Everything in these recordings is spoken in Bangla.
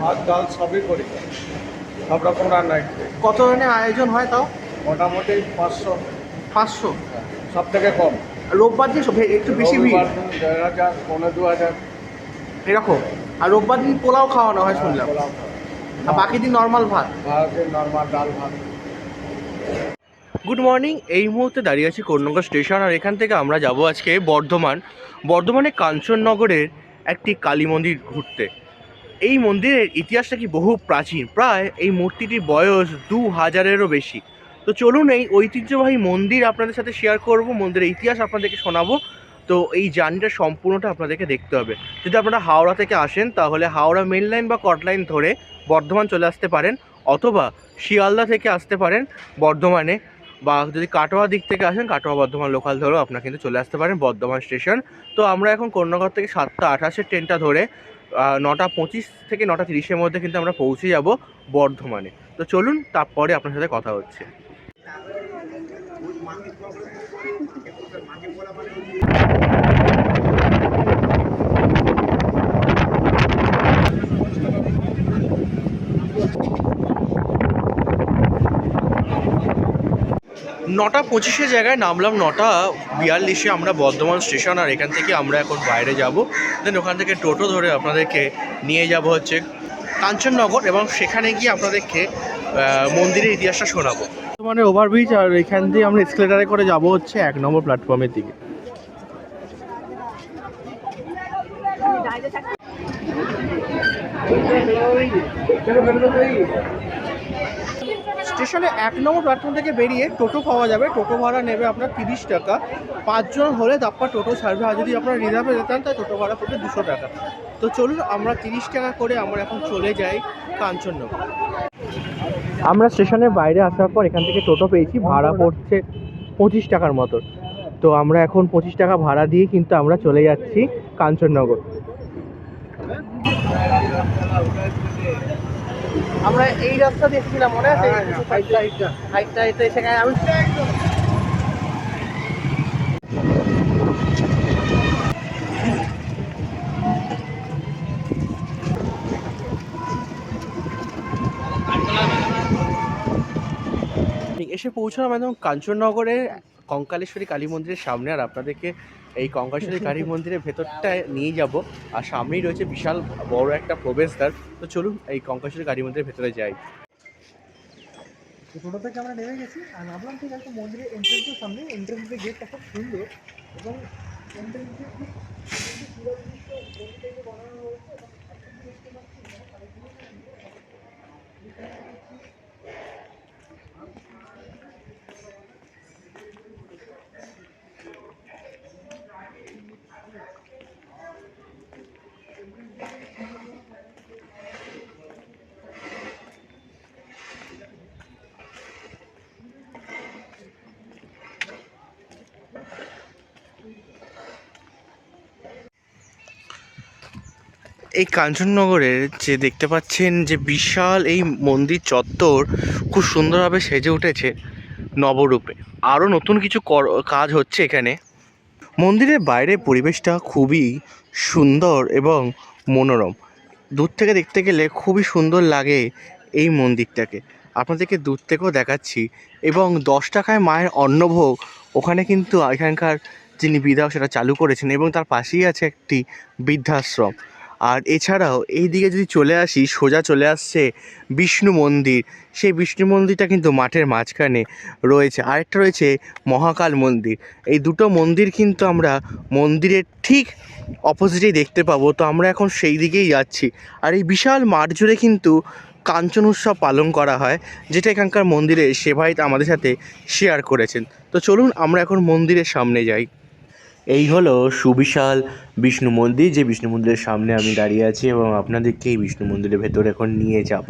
ভাত ডাল সবই করি। সব রকম রান্নাই করি। কত ধরনের আয়োজন হয় তাও? মোটামুটি পাঁচশো। পাঁচশো? সব থেকে কম। রোববার দিন একটু বেশি ভিড়? দেড় হাজার পনেরো দু হাজার। এরকম? আর রোববার দিন পোলাও খাওয়ানো হয় শুনলাম। পোলাও। আর বাকি দিন নর্মাল ভাত? নর্মাল ডাল ভাত। গুড মর্নিং এই মুহূর্তে দাঁড়িয়ে আছি কর্ণগর স্টেশন আর এখান থেকে আমরা যাব আজকে বর্ধমান। বর্ধমানে কাঞ্চননগরের একটি কালী মন্দির ঘুরতে। এই মন্দিরের ইতিহাসটা কি বহু প্রাচীন? প্রায় এই মূর্তিটির বয়স দু হাজারেরও বেশি। তো চলুন এই ঐতিহ্যবাহী মন্দির আপনাদের সাথে শেয়ার করব, মন্দিরের ইতিহাস আপনাদেরকে শোনাবো। তো এই জার্নিটা সম্পূর্ণটা আপনাদেরকে দেখতে হবে। যদি আপনারা হাওড়া থেকে আসেন, তাহলে হাওড়া মেন লাইন বা কট লাইন ধরে বর্ধমান চলে আসতে পারেন, অথবা শিয়ালদা থেকে আসতে পারেন বর্ধমানে, বা যদি কাটোয়া দিক থেকে আসেন, কাটোয়া, বর্ধমান লোকাল ধরেও আপনারা কিন্তু চলে আসতে পারেন বর্ধমান স্টেশন তো আমরা এখন কন্যাগর থেকে সাতটা আঠাশের ট্রেনটা ধরে নটা পঁচিশ থেকে নটা তিরিশের মধ্যে কিন্তু আমরা পৌঁছে যাব বর্ধমানে। তো চলুন, তারপরে আপনার সাথে কথা হচ্ছে। নটা পঁচিশে জায়গায় নামলাম, নটা বিয়াল্লিশে আমরা বর্ধমান স্টেশন আর এখান থেকে আমরা এখন বাইরে যাব। দেন ওখান থেকে টোটো ধরে আপনাদেরকে নিয়ে যাব হচ্ছে কাঞ্চননগর এবং সেখানে গিয়ে আপনাদেরকে মন্দিরের ইতিহাসটা শোনাবো। মানে ওভারব্রিজ আর এখান দিয়ে আমরা স্কেলেটারে করে যাব হচ্ছে এক নম্বর প্ল্যাটফর্মের দিকে। স্টেশনে এক নম্বর প্ল্যাটফর্ম থেকে বেরিয়ে টোটো পাওয়া যাবে। টোটো ভাড়া নেবে আপনার তিরিশ টাকা। পাঁচজন হলে তারপর টোটো ছাড়বে, আর যদি আপনারা রিজার্ভে যেতেন, তাহলে টোটো ভাড়া পড়বে দুশো টাকা। তো চলুন আমরা তিরিশ টাকা করে আমরা এখন চলে যাই কাঞ্চননগর আমরা স্টেশনের বাইরে আসার পর এখান থেকে টোটো পেয়েছি, ভাড়া পড়ছে পঁচিশ টাকার মতো। তো আমরা এখন পঁচিশ টাকা ভাড়া দিয়ে কিন্তু আমরা চলে যাচ্ছি কাঞ্চননগর আমরা এই রাস্তা দেখছিলাম মনে আছে? হাইটটা হাইটটা সেখানে আমি এসে পৌঁছলাম একদম কাঞ্চননগরের কঙ্কালেশ্বরী কালী মন্দিরের সামনে, আর আপনাদেরকে এই কঙ্কালেশ্বরী কালী মন্দিরের ভেতরটায় নিয়ে যাব। আর সামনেই রয়েছে বিশাল বড় একটা প্রবেশদ্বার। তো চলুন এই কঙ্কালেশ্বরী কালী মন্দিরের ভেতরে যাই। ছোটো থেকে আমরা নেমে গেছি, আর ভাবলাম ঠিক আছে মন্দিরের এন্ট্রেন্সের সামনে। এন্ট্রেন্সের গেটটা খুব সুন্দর এবং এন্ট্রেন্সে খুব সুন্দর থেকে বানানো হয়েছে এবং একটা জিনিস দেখতে পাচ্ছি এখানে কালীপুজো এই কাঞ্চননগরের যে দেখতে পাচ্ছেন যে বিশাল এই মন্দির চত্বর খুব সুন্দরভাবে সেজে উঠেছে নবরূপে। আরও নতুন কিছু কাজ হচ্ছে এখানে। মন্দিরের বাইরের পরিবেশটা খুবই সুন্দর এবং মনোরম। দূর থেকে দেখতে গেলে খুবই সুন্দর লাগে এই মন্দিরটাকে। আপনাদেরকে দূর থেকেও দেখাচ্ছি। এবং দশ টাকায় মায়ের অন্নভোগ, ওখানে কিন্তু এখানকার যিনি বিধায়ক সেটা চালু করেছেন এবং তার পাশেই আছে একটি বৃদ্ধাশ্রম। আর এছাড়াও এই দিকে যদি চলে আসি, সোজা চলে আসছে বিষ্ণু মন্দির। সেই বিষ্ণু মন্দিরটা কিন্তু মাঠের মাঝখানে রয়েছে। আরেকটা রয়েছে মহাকাল মন্দির। এই দুটো মন্দির কিন্তু আমরা মন্দিরের ঠিক অপোজিটেই দেখতে পাবো। তো আমরা এখন সেই দিকেই যাচ্ছি। আর এই বিশাল মাঠ জুড়ে কিন্তু কাঞ্চন উৎসব পালন করা হয়, যেটা এখানকার মন্দিরের সেবায়িত আমাদের সাথে শেয়ার করেছেন। তো চলুন আমরা এখন মন্দিরের সামনে যাই। এই হলো সুবিশাল বিষ্ণু মন্দির যে বিষ্ণু মন্দিরের সামনে আমি দাঁড়িয়ে আছি এবং আপনাদেরকে এই বিষ্ণু মন্দিরের ভেতরে এখন নিয়ে যাব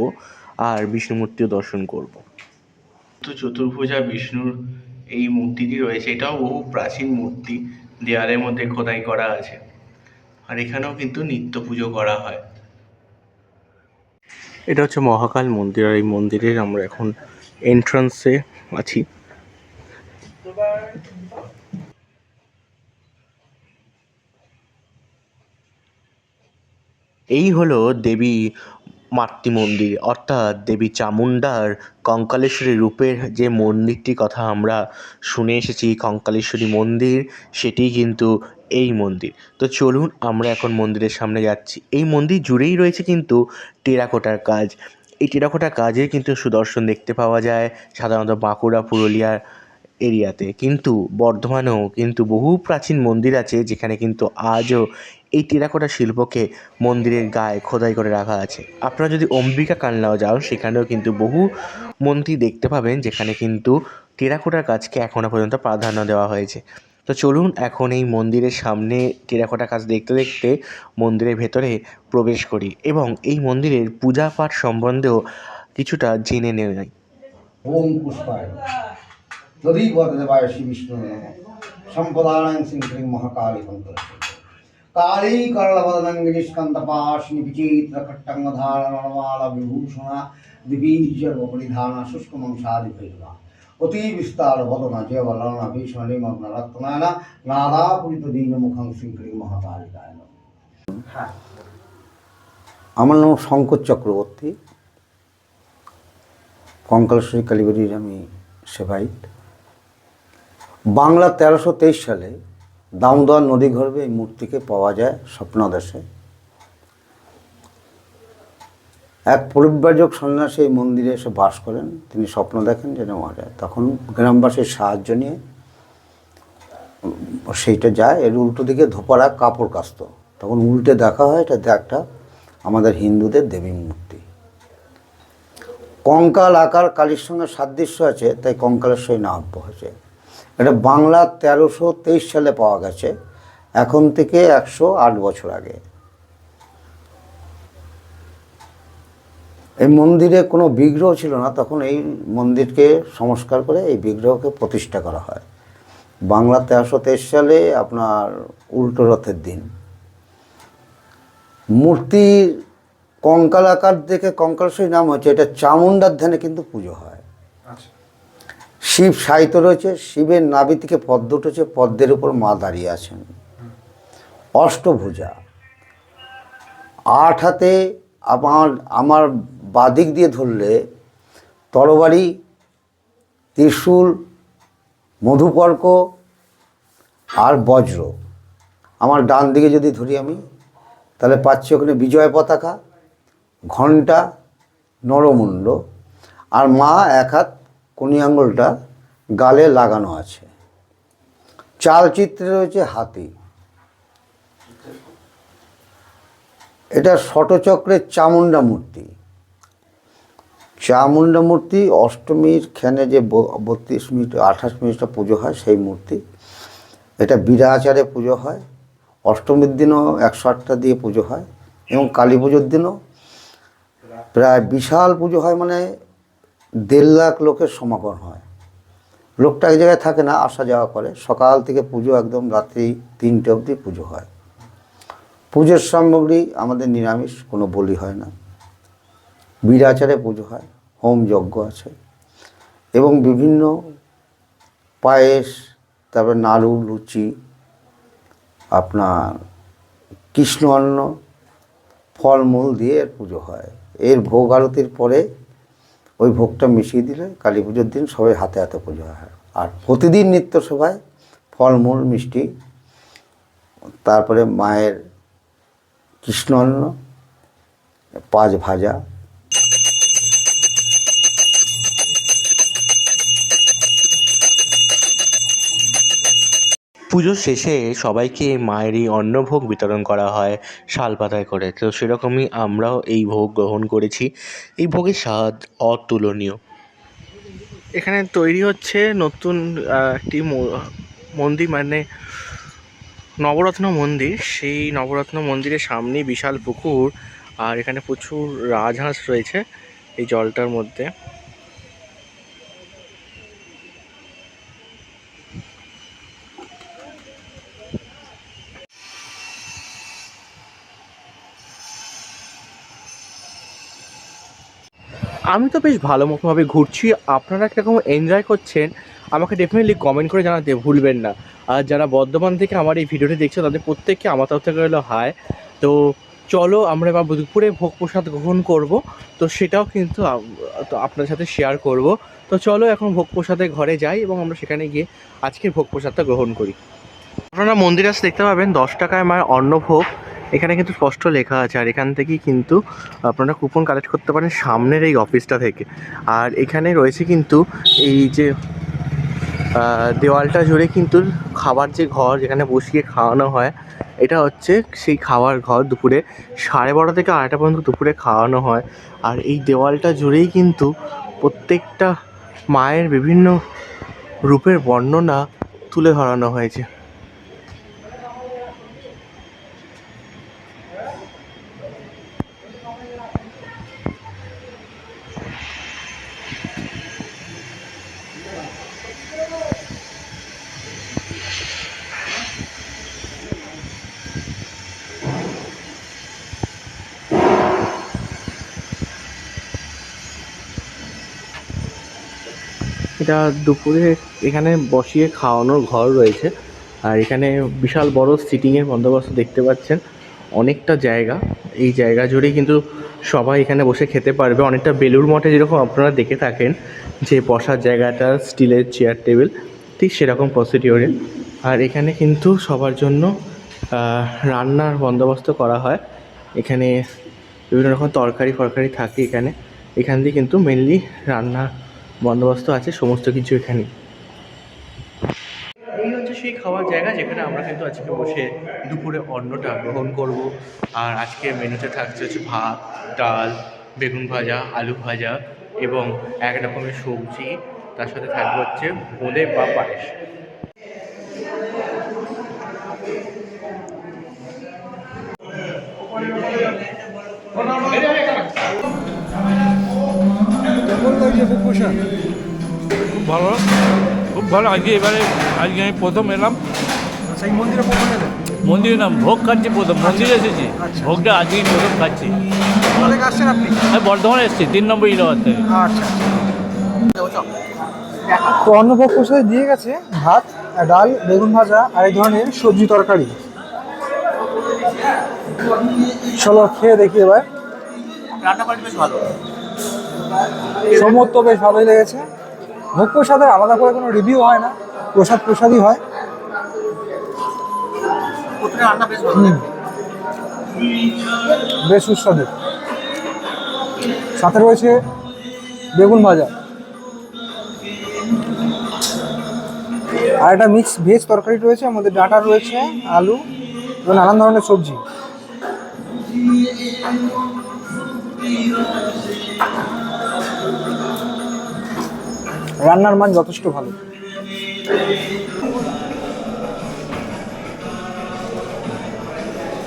আর বিষ্ণু মূর্তিও দর্শন করব। তো চতুর্ভুজা বিষ্ণুর এই মূর্তিটি রয়েছে এটাও বহু প্রাচীন মূর্তি দেয়ালের মধ্যে খোদাই করা আছে। আর এখানেও কিন্তু নিত্য পুজো করা হয়। এটা হচ্ছে মহাকাল মন্দির আর এই মন্দিরের আমরা এখন এন্ট্রান্সে আছি। এই হলো দেবী মাতৃ মন্দির অর্থাৎ দেবী চামুণ্ডার কঙ্কালেশ্বরী রূপের যে মন্দিরটির কথা আমরা শুনে এসেছি, কঙ্কালেশ্বরী মন্দির সেটিই কিন্তু এই মন্দির। তো চলুন আমরা এখন মন্দিরের সামনে যাচ্ছি। এই মন্দির জুড়েই রয়েছে কিন্তু টেরাকোটার কাজ। এই টেরাকোটার কাজে কিন্তু সুদর্শন দেখতে পাওয়া যায়, সাধারণত বাঁকুড়া পুরুলিয়ার এরিয়াতে। কিন্তু বর্ধমানেও কিন্তু বহু প্রাচীন মন্দির আছে, যেখানে কিন্তু আজও এই টেরাকোটা শিল্পকে মন্দিরের গায়ে খোদাই করে রাখা আছে। আপনারা যদি অম্বিকা কালনাও যাও সেখানেও কিন্তু বহু মন্দির দেখতে পাবেন, যেখানে কিন্তু টেরাকোটার কাজকে এখনও পর্যন্ত প্রাধান্য দেওয়া হয়েছে। তো চলুন এখন এই মন্দিরের সামনে টেরাকোটা কাজ দেখতে দেখতে মন্দিরের ভেতরে প্রবেশ করি এবং এই মন্দিরের পূজা পাঠ সম্বন্ধেও কিছুটা জেনে বদেবায় শ্রী বিষ্ণু সম্পদানাং সিং মহাকালী কঙ্কর ধারণমালা বিভূষণা দিবীজর পরিধানা শুষ্ক মংসাদি ভৈরবা অতি বিস্তার বদনা জয় বলনা ভীষণ নিমগ্ন রত্নায়না নাদাপুরিত দীন মুখং সিং ক্রিং মহাকালিকায় নমঃ। আমার নাম শঙ্কর চক্রবর্তী কঙ্কালেশ্বরী কালীবাড়ির আমি সেবাইত বাংলা তেরোশো তেইশ সালে দামোদর নদী গর্ভে এই মূর্তিকে পাওয়া যায় স্বপ্নাদেশে। এক পরিব্রাজক সন্ন্যাসী এই মন্দিরে এসে বাস করেন। তিনি স্বপ্ন দেখেন যেন যায়। তখন গ্রামবাসীর সাহায্য নিয়ে সেইটা যায়। এর উল্টো দিকে ধোপারা কাপড় কাস্ত। তখন উল্টে দেখা হয়, এটা একটা আমাদের হিন্দুদের দেবী মূর্তি। কঙ্কাল, আকার, কালীর সঙ্গে সাদৃশ্য আছে, তাই কঙ্কালেশ্বরী নাম হয়েছে এটা বাংলা তেরোশো তেইশ সালে পাওয়া গেছে, এখন থেকে একশো আট বছর আগে। এই মন্দিরে কোনো বিগ্রহ ছিল না, তখন এই মন্দিরকে সংস্কার করে এই বিগ্রহকে প্রতিষ্ঠা করা হয়। বাংলা তেরোশো তেইশ সালে আপনার উল্টো রথের দিন। মূর্তির কঙ্কাল আকার দেখে কঙ্কালেশ্বরী নাম হচ্ছে এটা চামুণ্ডার ধ্যানে কিন্তু পুজো হয়। আচ্ছা। শিব সাহিত্য রয়েছে, শিবের নাভি থেকে পদ্ম উঠেছে, পদ্মের উপর মা দাঁড়িয়ে আছেন। অষ্টভুজা। আট হাতে আমার আমার বাদিক দিয়ে ধরলে তরবারি, ত্রিশূল, মধুপর্ক আর বজ্র। আমার ডান দিকে যদি ধরি আমি, তাহলে পাচ্ছি ওখানে বিজয় পতাকা, ঘণ্টা, নরমুণ্ড। আর মা এক হাত কোনি গালে লাগানো আছে। চালচিত্রে রয়েছে হাতি। এটা ষটচক্রের চামুণ্ডা মূর্তি। চামুণ্ডা মূর্তি অষ্টমীর খেনে যে বত্রিশ মিনিট, আঠাশ মিনিটটা পুজো হয় সেই মূর্তি। এটা বিরা আচারে পুজো হয়। অষ্টমীর দিনও একশো আটটা দিয়ে পুজো হয় এবং কালী পুজোর দিনও। প্রায় বিশাল পুজো হয় মানে দেড় লাখ লোকের সমাগম হয়। লোকটা এক জায়গায় থাকে না, আসা যাওয়া করে। সকাল থেকে পুজো একদম রাত্রি তিনটে অবধি পুজো হয়। পুজোর সামগ্রী আমাদের নিরামিষ, কোনো বলি হয় না। বিরাচারে পুজো হয়, হোম যজ্ঞ আছে। এবং বিভিন্ন পায়েস, তারপরে নাড়ু, লুচি, আপনার কৃষ্ণ অন্ন, ফলমূল দিয়ে পুজো হয়। এর ভোগ আরতির পরে ওই ভোগটা মিশিয়ে দিলে কালী পুজোর দিন সবাই হাতে হাতে পুজো হয়। আর প্রতিদিন নিত্য সভায় ফলমূল, মিষ্টি, তারপরে মায়ের কৃষ্ণ অন্ন পাঁচ ভাজা পুজো শেষে সবাইকে মায়েরই অন্নভোগ বিতরণ করা হয় শালপাতায় করে। তো সেরকমই আমরাও এই ভোগ গ্রহণ করেছি। এই ভোগের স্বাদ অতুলনীয়। এখানে তৈরি হচ্ছে নতুন একটি মন্দির মানে নবরত্ন মন্দির। সেই নবরত্ন মন্দিরের সামনে বিশাল পুকুর আর এখানে প্রচুর রাজহাঁস রয়েছে এই জলটার মধ্যে। আমি তো বেশ ভালো মতোভাবে ঘুরছি। আপনারা কীরকম এনজয় করছেন, আমাকে ডেফিনেটলি কমেন্ট করে জানাতে ভুলবেন না। আর যারা বর্ধমান থেকে আমার এই ভিডিওটি দেখছে, তাদের প্রত্যেককে আমার তরফ থেকে হলো হাই তো চলো আমরা এবার দুপুরে ভোগ প্রসাদ গ্রহণ করব। তো সেটাও কিন্তু আপনার সাথে শেয়ার করব। তো চলো এখন ভোগ প্রসাদের ঘরে যাই এবং আমরা সেখানে গিয়ে আজকের ভোগ প্রসাদটা গ্রহণ করি। আপনারা মন্দির আসতে দেখতে পাবেন দশ টাকায় মায়ের অন্নভোগ। এখানে কিন্তু স্পষ্ট লেখা আছে, আর এখান থেকেই কিন্তু আপনারা কুপন কালেক্ট করতে পারেন সামনের এই অফিসটা থেকে। আর এখানে রয়েছে কিন্তু এই যে দেওয়ালটা জুড়ে কিন্তু খাবার যে ঘর যেখানে বসিয়ে খাওয়ানো হয়, এটা হচ্ছে সেই খাওয়ার ঘর দুপুরে সাড়ে বারো থেকে আড়াইটা পর্যন্ত দুপুরে খাওয়ানো হয়। আর এই দেওয়ালটা জুড়েই কিন্তু প্রত্যেকটা মায়ের বিভিন্ন রূপের বর্ণনা তুলে ধরানো হয়েছে। এটা দুপুরে এখানে বসিয়ে খাওয়ানোর ঘর রয়েছে। আর এখানে বিশাল বড় সিটিংয়ের বন্দোবস্ত দেখতে পাচ্ছেন। অনেকটা জায়গা। এই জায়গা জুড়েই কিন্তু সবাই এখানে বসে খেতে পারবে। অনেকটা বেলুর মঠে যেরকম আপনারা দেখে থাকেন যে বসার জায়গাটা, স্টিলের চেয়ার, টেবিল, ঠিক সেরকম প্রসিডিওরে আর এখানে কিন্তু সবার জন্য রান্নার বন্দোবস্ত করা হয়। এখানে বিভিন্ন রকম তরকারি ফরকারি থাকে এখানে। এখান দিয়ে কিন্তু মেনলি রান্না বন্দোবস্ত আছে, সমস্ত কিছু এখানে। এই হচ্ছে সেই খাওয়ার জায়গা যেখানে আমরা কিন্তু আজকে বসে দুপুরে অন্নটা গ্রহণ করব। আর আজকে মেনুতে থাকছে হচ্ছে ভাত, ডাল, বেগুন ভাজা, আলু ভাজা এবং এক রকমের সবজি। তার সাথে থাকবে হচ্ছে বোঁদে বা পায়েস। প্রসাদ খুব ভালো খুব ভালো। আজকে এবারে আজকে আমি প্রথম এলাম। আচ্ছা এই মন্দিরে কখন এলেন? মন্দিরে নাম ভোগ খাচ্ছি প্রথম মন্দিরে এসেছি। আচ্ছা। ভোগটা আজকেই প্রথম খাচ্ছি। আসছেন আপনি? আমি বর্ধমানে এসেছি তিন নম্বর ইলাহাবাদ থেকে। আচ্ছা তো অন্নভোগ প্রসাদে দিয়ে গেছে ভাত ডাল বেগুন ভাজা আর এই ধরনের সবজি তরকারি। চলো খেয়ে দেখি এবার। রান্না বেশ ভালো। সমস্ত বেশ ভালোই লেগেছে। ভোগ প্রসাদের আলাদা করে কোনো রিভিউ হয় না প্রসাদ প্রসাদই হয়। বেশ সুস্বাদু। সাথে রয়েছে বেগুন ভাজা। আর একটা মিক্স ভেজ তরকারি রয়েছে আমাদের ডাঁটা রয়েছে আলু এবং নানান ধরনের সবজি। রান্নার মান যথেষ্ট ভালো।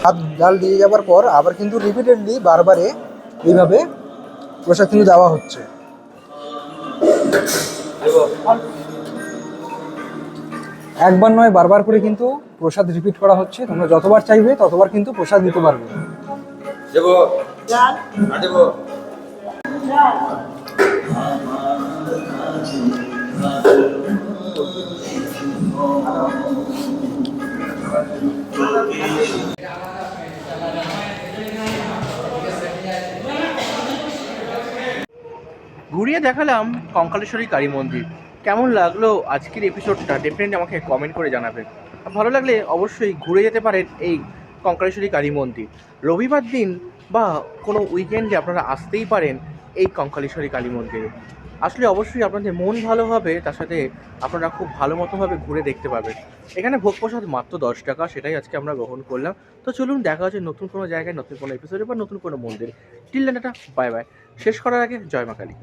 হাত ডাল দিয়ে যাওয়ার পর আবার কিন্তু রিপিটেডলি বারবারে এইভাবে প্রসাদ কিন্তু দেওয়া হচ্ছে। একবার নয় বারবার করে কিন্তু প্রসাদ রিপিট করা হচ্ছে। তোমরা যতবার চাইবে ততবার কিন্তু প্রসাদ দিতে পারবে। ঘুরিয়ে দেখালাম কঙ্কালেশ্বরী কালী মন্দির। কেমন লাগল আজকের এপিসোডটা ডেফিনেটলি আমাকে কমেন্ট করে জানাবেন। ভালো লাগলে অবশ্যই ঘুরে যেতে পারেন এই কঙ্কালেশ্বরী কালী মন্দির। রবিবার দিন বা কোনো উইকেন্ডে আপনারা আসতেই পারেন এই কঙ্কালেশ্বরী কালী মন্দিরে। আসলে অবশ্যই আপনাদের মন ভালো হবে, তার সাথে আপনারা খুব ভালো মতোভাবে ঘুরে দেখতে পাবেন এখানে ভোগ প্রসাদ মাত্র দশ টাকা, সেটাই আজকে আমরা গ্রহণ করলাম। তো চলুন, দেখা হচ্ছে নতুন কোনো জায়গায়, নতুন কোনো এপিসোডে বা নতুন কোনো মন্দিরে। টিল বাই বাই শেষ করার আগে, জয় মা কালী।